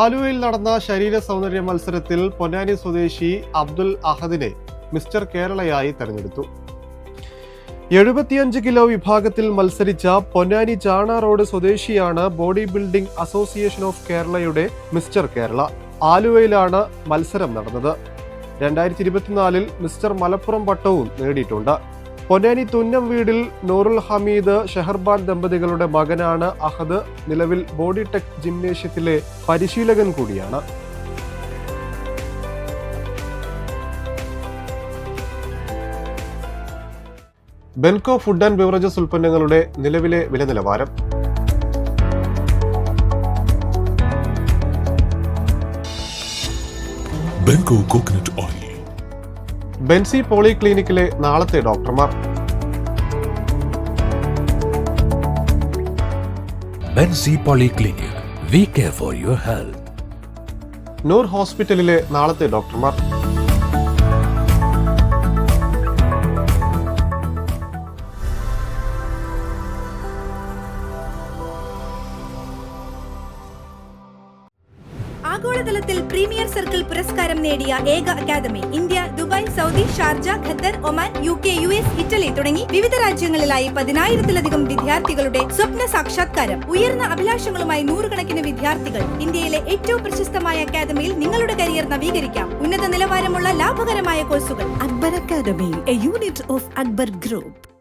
ആലുവയിൽ നടന്ന ശരീര സൗന്ദര്യ മത്സരത്തിൽ പൊന്നാനി സ്വദേശി അബ്ദുൽ അഹദിനെ മിസ്റ്റർ കേരളയായി തെരഞ്ഞെടുത്തു. എഴുപത്തിയഞ്ച് കിലോ വിഭാഗത്തിൽ മത്സരിച്ച പൊന്നാനി ചാണ റോഡ് സ്വദേശിയാണ് ബോഡി ബിൽഡിംഗ് അസോസിയേഷൻ ഓഫ് കേരളയുടെ മിസ്റ്റർ കേരള. ആലുവയിലാണ് മത്സരം നടന്നത്. രണ്ടായിരത്തി ഇരുപത്തിനാലിൽ മിസ്റ്റർ മലപ്പുറം പട്ടവും നേടിയിട്ടുണ്ട്. പൊന്നാനി തുന്നം വീടിൽ നൂറുൽ ഹമീദ് ഷെഹർബാൻ ദമ്പതികളുടെ മകനാണ് അഹദ്. നിലവിൽ ബോഡി ടെക് ജിംനേഷ്യത്തിലെ പരിശീലകൻ കൂടിയാണ്. ബെൻകോ ഫുഡ് ആൻഡ് ബിവറേജസ് ഉൽപ്പന്നങ്ങളുടെ നിലവിലെ വില നിലവാരം. Benco coconut oil. ബെൻസി പോളി ക്ലിനിക്കിലെ നാളത്തെ ഡോക്ടർമാർ Benzi Polyclinic. We care for your health. Noor ഹോസ്പിറ്റലിലെ നാളത്തെ ഡോക്ടർമാർ ആഗോളതലത്തിൽ പ്രീമിയർ സർക്കിൾ പുരസ്കാരം നേടിയ ഏക academy India Dubai Saudi Sharjah Qatar Oman U K U S Italy തുടങ്ങി വിവിധ രാജ്യങ്ങളിലായി പതിനായിരത്തിലധികം വിദ്യാർത്ഥികളുടെ സ്വപ്ന സാക്ഷാത്കാരം. ഉയർന്ന അഭിലാഷങ്ങളുമായി നൂറുകണക്കിന് വിദ്യാർത്ഥികൾ ഇന്ത്യയിലെ ഏറ്റവും പ്രശസ്തമായ അക്കാദമിയിൽ നിങ്ങളുടെ കരിയർ നവീകരിക്കാം. ഉന്നത നിലവാരമുള്ള ലാഭകരമായ കോഴ്സുകൾ. Akbar academy a unit of Akbar Group.